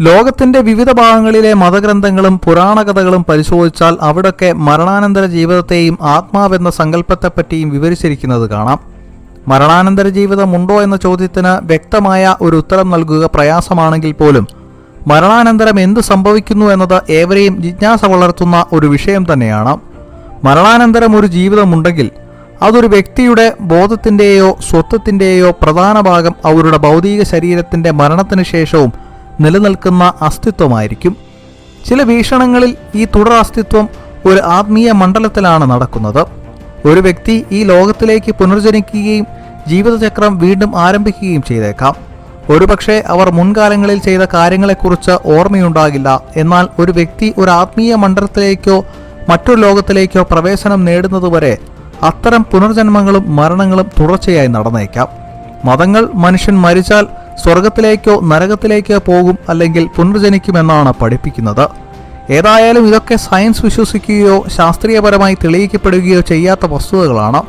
ലോകത്തിന്റെ വിവിധ ഭാഗങ്ങളിലെ മതഗ്രന്ഥങ്ങളും പുരാണകഥകളും പരിശോധിച്ചാൽ അവിടൊക്കെ മരണാനന്തര ജീവിതത്തെയും ആത്മാവെന്ന സങ്കല്പത്തെപ്പറ്റിയും വിവരിച്ചിരിക്കുന്നത് കാണാം. മരണാനന്തര ജീവിതമുണ്ടോ എന്ന ചോദ്യത്തിന് വ്യക്തമായ ഒരു ഉത്തരം നൽകുക പ്രയാസമാണെങ്കിൽ പോലും മരണാനന്തരം എന്ത് സംഭവിക്കുന്നു എന്നത് ഏവരെയും ജിജ്ഞാസ വളർത്തുന്ന ഒരു വിഷയം തന്നെയാണ്. മരണാനന്തരം ഒരു ജീവിതമുണ്ടെങ്കിൽ അതൊരു വ്യക്തിയുടെ ബോധത്തിന്റെയോ സ്വത്വത്തിന്റെയോ പ്രധാന ഭാഗം അവരുടെ ഭൗതിക ശരീരത്തിന്റെ മരണത്തിന് ശേഷവും നിലനിൽക്കുന്ന അസ്തിത്വമായിരിക്കും. ചില വീക്ഷണങ്ങളിൽ ഈ തുടർ അസ്തിത്വം ഒരു ആത്മീയ മണ്ഡലത്തിലാണ് നടക്കുന്നത്. ഒരു വ്യക്തി ഈ ലോകത്തിലേക്ക് പുനർജനിക്കുകയും ജീവിതചക്രം വീണ്ടും ആരംഭിക്കുകയും ചെയ്തേക്കാം. ഒരുപക്ഷെ അവർ മുൻകാലങ്ങളിൽ ചെയ്ത കാര്യങ്ങളെക്കുറിച്ച് ഓർമ്മയുണ്ടാകില്ല. എന്നാൽ ഒരു വ്യക്തി ഒരു ആത്മീയ മണ്ഡലത്തിലേക്കോ മറ്റൊരു ലോകത്തിലേക്കോ പ്രവേശനം നേടുന്നതുവരെ അത്തരം പുനർജന്മങ്ങളും മരണങ്ങളും തുടർച്ചയായി നടന്നേക്കാം. മതങ്ങൾ മനുഷ്യൻ മരിച്ചാൽ സ്വർഗത്തിലേക്കോ നരകത്തിലേക്കോ പോകും അല്ലെങ്കിൽ പുനർജനിക്കുമെന്നാണ് പഠിപ്പിക്കുന്നത്. ഏതായാലും ഇതൊക്കെ സയൻസ് വിശ്വസിക്കുകയോ ശാസ്ത്രീയപരമായി തെളിയിക്കപ്പെടുകയോ ചെയ്യാത്ത വസ്തുതകളാണ്.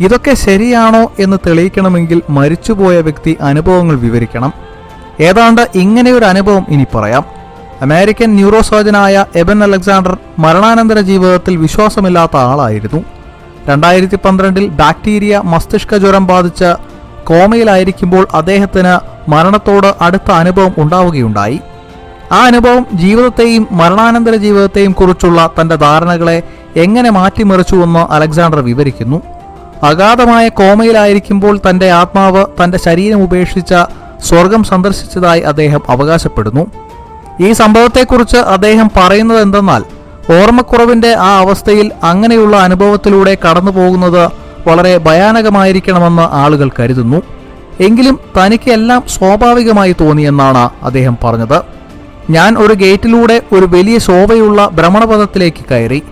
ഇതൊക്കെ ശരിയാണോ എന്ന് തെളിയിക്കണമെങ്കിൽ മരിച്ചുപോയ വ്യക്തി അനുഭവങ്ങൾ വിവരിക്കണം. ഏതാണ്ട് ഇങ്ങനെയൊരു അനുഭവം ഇനി പറയാം. അമേരിക്കൻ ന്യൂറോ സർജനായ എബൻ അലക്സാണ്ടർ മരണാനന്തര ജീവിതത്തിൽ വിശ്വാസമില്ലാത്ത ആളായിരുന്നു. രണ്ടായിരത്തി പന്ത്രണ്ടിൽ ബാക്ടീരിയ മസ്തിഷ്ക ജ്വരം ബാധിച്ച് കോമയിലായിരിക്കുമ്പോൾ അദ്ദേഹത്തിന് മരണത്തോട് അടുത്ത അനുഭവം ഉണ്ടാവുകയുണ്ടായി. ആ അനുഭവം ജീവിതത്തെയും മരണാനന്തര ജീവിതത്തെയും കുറിച്ചുള്ള തന്റെ ധാരണകളെ എങ്ങനെ മാറ്റിമറിച്ചുവെന്ന് അലക്സാണ്ടർ വിവരിക്കുന്നു. അഗാധമായ കോമയിലായിരിക്കുമ്പോൾ തന്റെ ആത്മാവ് തന്റെ ശരീരം ഉപേക്ഷിച്ച സ്വർഗം സന്ദർശിച്ചതായി അദ്ദേഹം അവകാശപ്പെടുന്നു. ഈ സംഭവത്തെക്കുറിച്ച് അദ്ദേഹം പറയുന്നത് എന്തെന്നാൽ ഓർമ്മക്കുറവിന്റെ ആ അവസ്ഥയിൽ അങ്ങനെയുള്ള അനുഭവത്തിലൂടെ കടന്നു പോകുന്നത് വളരെ ഭയാനകമായിരിക്കണമെന്ന് ആളുകൾ കരുതുന്നു. എങ്കിലും തനിക്ക് എല്ലാം സ്വാഭാവികമായി തോന്നിയെന്നാണ് അദ്ദേഹം പറഞ്ഞത്. ഞാൻ ഒരു ഗേറ്റിലൂടെ ഒരു വലിയ ശോഭയുള്ള ഭ്രമണപഥത്തിലേക്ക് കയറി.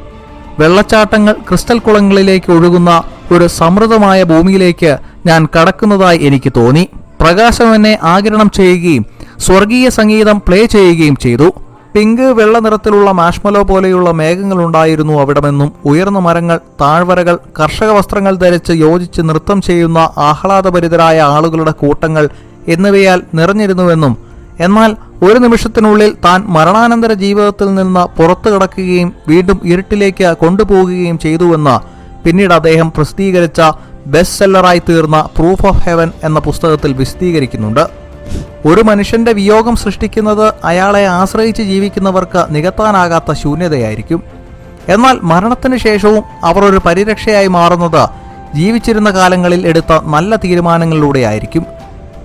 വെള്ളച്ചാട്ടങ്ങൾ ക്രിസ്റ്റൽ കുളങ്ങളിലേക്ക് ഒഴുകുന്ന ഒരു സമൃദ്ധമായ ഭൂമിയിലേക്ക് ഞാൻ കടക്കുന്നതായി എനിക്ക് തോന്നി. പ്രകാശം എന്നെ ആകിരണം ചെയ്യുകയും സ്വർഗീയ സംഗീതം പ്ലേ ചെയ്യുകയും ചെയ്തു. പിങ്ക് വെള്ള നിറത്തിലുള്ള മാഷ്മലോ പോലെയുള്ള മേഘങ്ങൾ ഉണ്ടായിരുന്നു അവിടമെന്നും ഉയർന്ന മരങ്ങൾ താഴ്വരകൾ കർഷക വസ്ത്രങ്ങൾ ധരിച്ച് യോജിച്ച് നൃത്തം ചെയ്യുന്ന ആഹ്ലാദപരിതരായ ആളുകളുടെ കൂട്ടങ്ങൾ എന്നിവയാൽ നിറഞ്ഞിരുന്നുവെന്നും എന്നാൽ ഒരു നിമിഷത്തിനുള്ളിൽ താൻ മരണാനന്തര ജീവിതത്തിൽ നിന്ന് പുറത്തു കടക്കുകയും വീണ്ടും ഇരുട്ടിലേക്ക് കൊണ്ടുപോകുകയും ചെയ്തുവെന്ന് പിന്നീട് അദ്ദേഹം പ്രസിദ്ധീകരിച്ച ബെസ്റ്റ് സെല്ലറായി തീർന്ന പ്രൂഫ് ഓഫ് ഹെവൻ എന്ന പുസ്തകത്തിൽ വിശദീകരിക്കുന്നുണ്ട്. ഒരു മനുഷ്യന്റെ വിയോഗം സൃഷ്ടിക്കുന്നത് അയാളെ ആശ്രയിച്ച് ജീവിക്കുന്നവർക്ക് നികത്താനാകാത്ത ശൂന്യതയായിരിക്കും. എന്നാൽ മരണത്തിന് ശേഷവും അവർ ഒരു പരിരക്ഷയായി മാറുന്നത് ജീവിച്ചിരുന്ന കാലങ്ങളിൽ എടുത്ത നല്ല തീരുമാനങ്ങളിലൂടെയായിരിക്കും.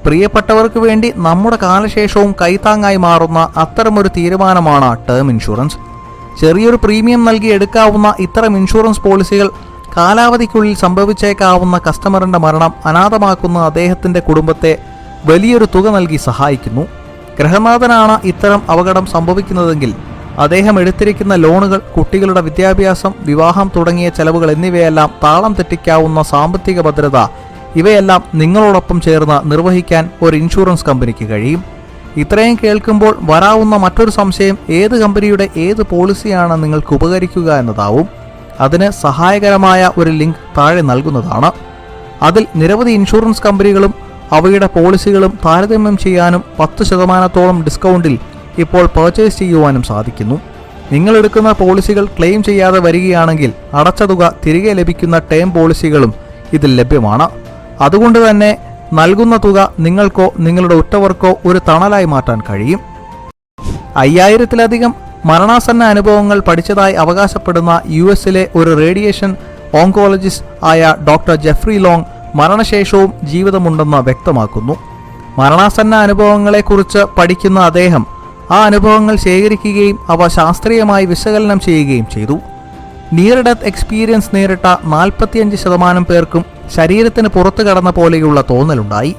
പ്രിയപ്പെട്ടവർക്ക് വേണ്ടി നമ്മുടെ കാലശേഷവും കൈത്താങ്ങായി മാറുന്ന അത്തരമൊരു തീരുമാനമാണ് ടേം ഇൻഷുറൻസ്. ചെറിയൊരു പ്രീമിയം നൽകി എടുക്കാവുന്ന ഇത്തരം ഇൻഷുറൻസ് പോളിസികൾ കാലാവധിക്കുള്ളിൽ സംഭവിച്ചേക്കാവുന്ന കസ്റ്റമറിന്റെ മരണം അനാഥമാക്കുന്ന അദ്ദേഹത്തിന്റെ കുടുംബത്തെ വലിയൊരു തുക നൽകി സഹായിക്കുന്നു. ഗ്രഹനാഥനാണ് ഇത്തരം അപകടം സംഭവിക്കുന്നതെങ്കിൽ അദ്ദേഹം എടുത്തിരിക്കുന്ന ലോണുകൾ കുട്ടികളുടെ വിദ്യാഭ്യാസം വിവാഹം തുടങ്ങിയ ചെലവുകൾ എന്നിവയെല്ലാം താളം തെറ്റിക്കാവുന്ന സാമ്പത്തിക ഭദ്രത ഇവയെല്ലാം നിങ്ങളോടൊപ്പം ചേർന്ന് നിർവഹിക്കാൻ ഒരു ഇൻഷുറൻസ് കമ്പനിക്ക് കഴിയും. ഇത്രയും കേൾക്കുമ്പോൾ വരാവുന്ന മറ്റൊരു സംശയം ഏത് കമ്പനിയുടെ ഏത് പോളിസിയാണ് നിങ്ങൾക്ക് ഉപകരിക്കുക എന്നതാവും. അതിന് സഹായകരമായ ഒരു ലിങ്ക് താഴെ നൽകുന്നതാണ്. അതിൽ നിരവധി ഇൻഷുറൻസ് കമ്പനികളും അവയുടെ പോളിസികളും താരതമ്യം ചെയ്യാനും പത്ത് ശതമാനത്തോളം ഡിസ്കൗണ്ടിൽ ഇപ്പോൾ പർച്ചേസ് ചെയ്യുവാനും സാധിക്കുന്നു. നിങ്ങൾ എടുക്കുന്ന പോളിസികൾ ക്ലെയിം ചെയ്യാതെ വരികയാണെങ്കിൽ അടച്ച തുക തിരികെ ലഭിക്കുന്ന ടേം പോളിസികളും ഇതിൽ ലഭ്യമാണ്. അതുകൊണ്ട് തന്നെ നൽകുന്ന തുക നിങ്ങൾക്കോ നിങ്ങളുടെ ഉറ്റവർക്കോ ഒരു തണലായി മാറ്റാൻ കഴിയും. അയ്യായിരത്തിലധികം മരണാസന്ന അനുഭവങ്ങൾ പഠിച്ചതായി അവകാശപ്പെടുന്ന യു എസിലെ ഒരു റേഡിയേഷൻ ഓങ്കോളജിസ്റ്റ് ആയ ഡോക്ടർ ജെഫ്രി ലോങ് മരണശേഷവും ജീവിതമുണ്ടെന്ന് വ്യക്തമാക്കുന്നു. മരണാസന്ന അനുഭവങ്ങളെക്കുറിച്ച് പഠിക്കുന്ന അദ്ദേഹം ആ അനുഭവങ്ങൾ ശേഖരിക്കുകയും അവ ശാസ്ത്രീയമായി വിശകലനം ചെയ്യുകയും ചെയ്തു. നിയർ ഡെത്ത് എക്സ്പീരിയൻസ് നേരിട്ട നാൽപ്പത്തിയഞ്ച് ശതമാനം പേർക്കും ശരീരത്തിന് പുറത്തു കടന്ന പോലെയുള്ള തോന്നലുണ്ടായി.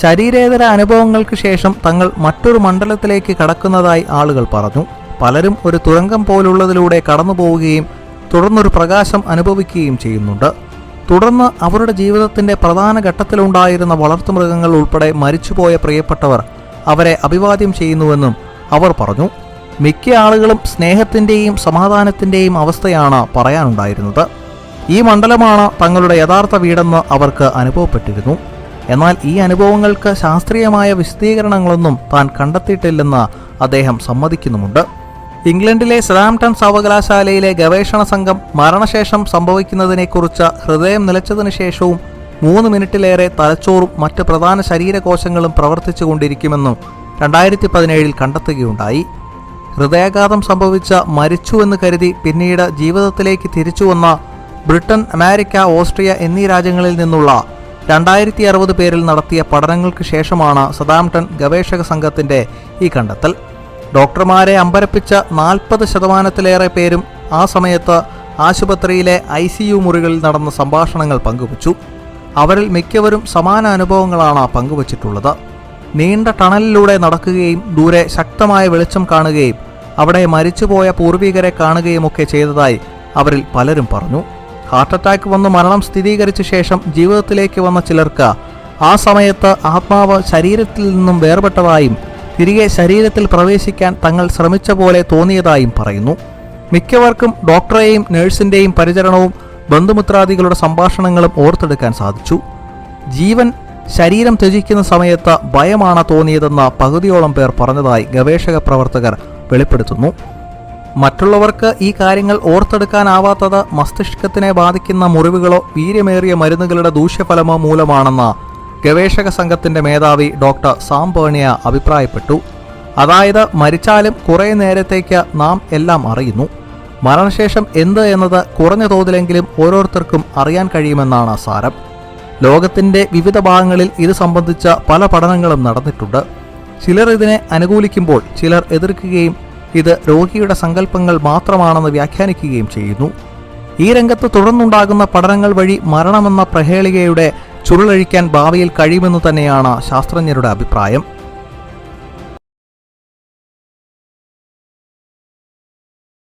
ശരീരേതര അനുഭവങ്ങൾക്ക് ശേഷം തങ്ങൾ മറ്റൊരു മണ്ഡലത്തിലേക്ക് കടക്കുന്നതായി ആളുകൾ പറഞ്ഞു. പലരും ഒരു തുരങ്കം പോലുള്ളതിലൂടെ കടന്നു പോവുകയും തുടർന്നൊരു പ്രകാശം അനുഭവിക്കുകയും ചെയ്യുന്നുണ്ട്. തുടർന്ന് അവരുടെ ജീവിതത്തിന്റെ പ്രധാന ഘട്ടത്തിലുണ്ടായിരുന്ന വളർത്തുമൃഗങ്ങൾ ഉൾപ്പെടെ മരിച്ചുപോയ പ്രിയപ്പെട്ടവർ അവരെ അഭിവാദ്യം ചെയ്യുന്നുവെന്നും അവർ പറഞ്ഞു. മിക്ക ആളുകളും സ്നേഹത്തിന്റെയും സമാധാനത്തിന്റെയും അവസ്ഥയാണ് പറയാനുണ്ടായിരുന്നത്. ഈ മണ്ഡലമാണ് തങ്ങളുടെ യഥാർത്ഥ വീടെന്ന് അവർക്ക് അനുഭവപ്പെട്ടിരുന്നു. എന്നാൽ ഈ അനുഭവങ്ങൾക്ക് ശാസ്ത്രീയമായ വിശദീകരണങ്ങളൊന്നും താൻ കണ്ടെത്തിയിട്ടില്ലെന്ന് അദ്ദേഹം സമ്മതിക്കുന്നുമുണ്ട്. ഇംഗ്ലണ്ടിലെ സതാംപ്ടൺ സർവകലാശാലയിലെ ഗവേഷണ സംഘം മരണശേഷം സംഭവിക്കുന്നതിനെക്കുറിച്ച് ഹൃദയം നിലച്ചതിനു ശേഷവും മൂന്ന് മിനിറ്റിലേറെ തലച്ചോറും മറ്റ് പ്രധാന ശരീരകോശങ്ങളും പ്രവർത്തിച്ചുകൊണ്ടിരിക്കുമെന്നും രണ്ടായിരത്തി പതിനേഴിൽ കണ്ടെത്തുകയുണ്ടായി. ഹൃദയാഘാതം സംഭവിച്ച മരിച്ചുവെന്ന് കരുതി പിന്നീട് ജീവിതത്തിലേക്ക് തിരിച്ചുവന്ന ബ്രിട്ടൻ അമേരിക്ക ഓസ്ട്രിയ എന്നീ രാജ്യങ്ങളിൽ നിന്നുള്ള രണ്ടായിരത്തി അറുപത് പേരിൽ നടത്തിയ പഠനങ്ങൾക്ക് ശേഷമാണ് സദാംടൺ ഗവേഷക സംഘത്തിന്റെ ഈ കണ്ടെത്തൽ. ഡോക്ടർമാരെ അമ്പരപ്പിച്ച നാൽപ്പത് ശതമാനത്തിലേറെ പേരും ആ സമയത്ത് ആശുപത്രിയിലെ ഐ സി യു മുറികളിൽ നടന്ന സംഭാഷണങ്ങൾ പങ്കുവച്ചു. അവരിൽ മിക്കവരും സമാന അനുഭവങ്ങളാണ് പങ്കുവച്ചിട്ടുള്ളത്. നീണ്ട ടണലിലൂടെ നടക്കുകയും ദൂരെ ശക്തമായ വെളിച്ചം കാണുകയും അവിടെ മരിച്ചുപോയ പൂർവികരെ കാണുകയുമൊക്കെ ചെയ്തതായി അവരിൽ പലരും പറഞ്ഞു. ഹാർട്ട് അറ്റാക്ക് വന്ന് മരണം സ്ഥിരീകരിച്ച ശേഷം ജീവിതത്തിലേക്ക് വന്ന ചിലർക്ക് ആ സമയത്ത് ആത്മാവ് ശരീരത്തിൽ നിന്നും വേർപെട്ടതായും തിരികെ ശരീരത്തിൽ പ്രവേശിക്കാൻ തങ്ങൾ ശ്രമിച്ച പോലെ തോന്നിയതായും പറയുന്നു. മിക്കവർക്കും ഡോക്ടറെയും നഴ്സിന്റെയും പരിചരണവും ബന്ധുമിത്രാദികളുടെ സംഭാഷണങ്ങളും ഓർത്തെടുക്കാൻ സാധിച്ചു. ജീവൻ ശരീരം ത്യജിക്കുന്ന സമയത്ത് ഭയമാണ് തോന്നിയതെന്ന് പകുതിയോളം പേർ പറഞ്ഞതായി ഗവേഷക പ്രവർത്തകർ വെളിപ്പെടുത്തുന്നു. മറ്റുള്ളവർക്ക് ഈ കാര്യങ്ങൾ ഓർത്തെടുക്കാനാവാത്തത് മസ്തിഷ്കത്തിനെ ബാധിക്കുന്ന മുറിവുകളോ വീര്യമേറിയ മരുന്നുകളുടെ ദൂഷ്യഫലമോ മൂലമാണെന്ന് ഗവേഷക സംഘത്തിന്റെ മേധാവി ഡോക്ടർ സാം പേണിയ അഭിപ്രായപ്പെട്ടു. അതായത് മരിച്ചാലും കുറേ നേരത്തേക്ക് നാം എല്ലാം അറിയുന്നു. മരണശേഷം എന്ത് എന്നത് കുറഞ്ഞ തോതിലെങ്കിലും ഓരോരുത്തർക്കും അറിയാൻ കഴിയുമെന്നാണ് സാരം. ലോകത്തിന്റെ വിവിധ ഭാഗങ്ങളിൽ ഇത് സംബന്ധിച്ച പല പഠനങ്ങളും നടന്നിട്ടുണ്ട്. ചിലർ ഇതിനെ അനുകൂലിക്കുമ്പോൾ ചിലർ എതിർക്കുകയും ഇത് രോഗിയുടെ സങ്കല്പങ്ങൾ മാത്രമാണെന്ന് വ്യാഖ്യാനിക്കുകയും ചെയ്യുന്നു. ഈ രംഗത്ത് തുടർന്നുണ്ടാകുന്ന പഠനങ്ങൾ വഴി മരണമെന്ന പ്രഹേളികയുടെ ചുരുളഴിക്കാൻ ഭാവിയിൽ കഴിയുമെന്ന് തന്നെയാണ് ശാസ്ത്രജ്ഞരുടെ അഭിപ്രായം.